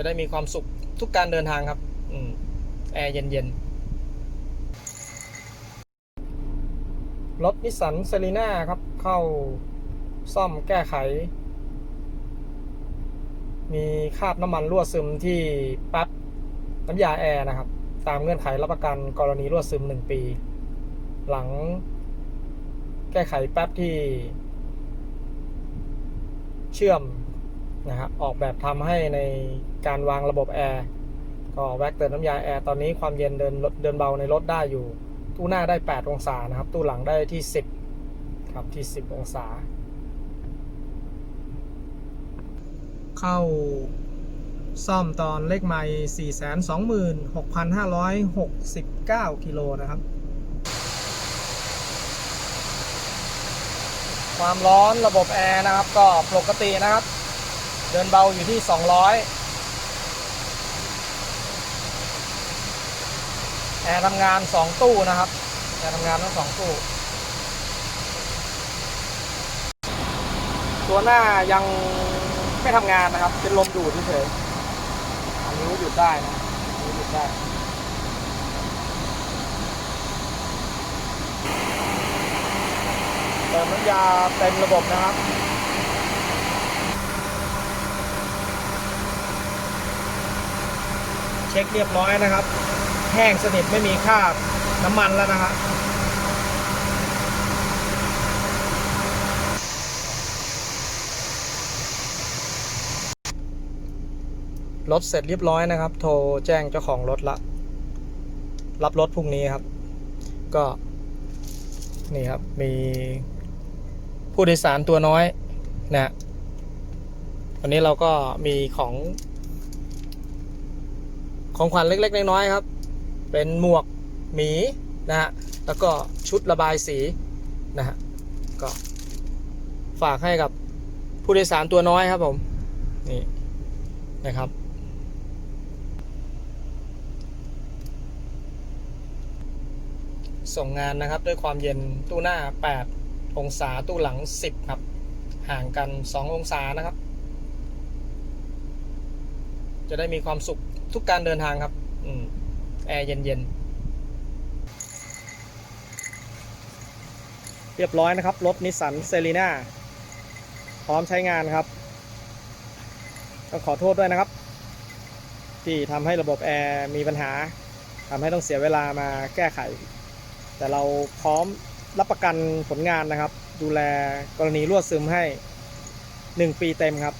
จะได้มีความสุขทุกการเดินทางครับ อืมแอร์เย็นๆ รถนิสสันเซรีน่าครับ เข้าซ่อมแก้ไข มีคราบน้ำมันรั่วซึมที่ปั๊บน้ำยาแอร์นะครับ ตามเงื่อนไขรับประกันกรณีรั่วซึม1ปี หลังแก้ไขแป๊บที่ เชื่อม นะครับออกแบบทำให้ในการวางระบบแอร์ก็แวกเติมน้ำยาแอร์ตอนนี้ความเย็นเดินเดินเบาในรถได้อยู่ ตู้หน้าได้ 8 องศานะครับ ตู้หลังได้ที่ 10 ครับที่ 10 องศา เข้าซ่อมตอนเลขไมล์426,569 กิโลนะครับ ความร้อนระบบแอร์นะครับก็ปกตินะครับ เดินเบาอยู่ที่ 200 แอร์ทำงาน 2 ตู้นะครับ แอร์ทำงานทั้งสองตู้ ตัวหน้ายังไม่ทำงานนะครับ เป็นลมดูดเฉยๆอันนี้วหยุดได้นะอันนี้วหยุดได้เติมน้ำยาเต็มระบบนะครับ เช็คเรียบร้อยนะครับ แห้งสนิทไม่มีคราบน้ำมันแล้วนะครับรถเสร็จเรียบร้อยนะครับ โทรแจ้งเจ้าของรถละ รับรถพรุ่งนี้ครับ ก็นี่ครับ มีผู้โดยสารตัวน้อยนะฮะวันนี้เราก็มีของ ของขวัญเล็ก ๆ น้อยๆครับ เป็นหมวกหมีนะฮะแล้วก็ชุดระบายสีนะฮะก็ฝากให้กับผู้โดยสารตัวน้อยครับผมนี่นะครับ ส่งงานนะครับด้วยความเย็นตู้หน้า 8 องศาตู้หลัง 10 ครับ ห่างกัน 2 องศานะครับ จะได้มีความสุขทุกการเดินทางครับ อืมแอร์เย็นๆ เรียบร้อยนะครับ รถนิสสันเซรีนาพร้อมใช้งานครับ ต้องขอโทษด้วยนะครับ ที่ทำให้ระบบแอร์มีปัญหาทำให้ต้องเสียเวลามาแก้ไข แต่เราพร้อมรับประกันผลงานนะครับ ดูแลกรณีรั่วซึมให้ 1 ปีเต็มครับ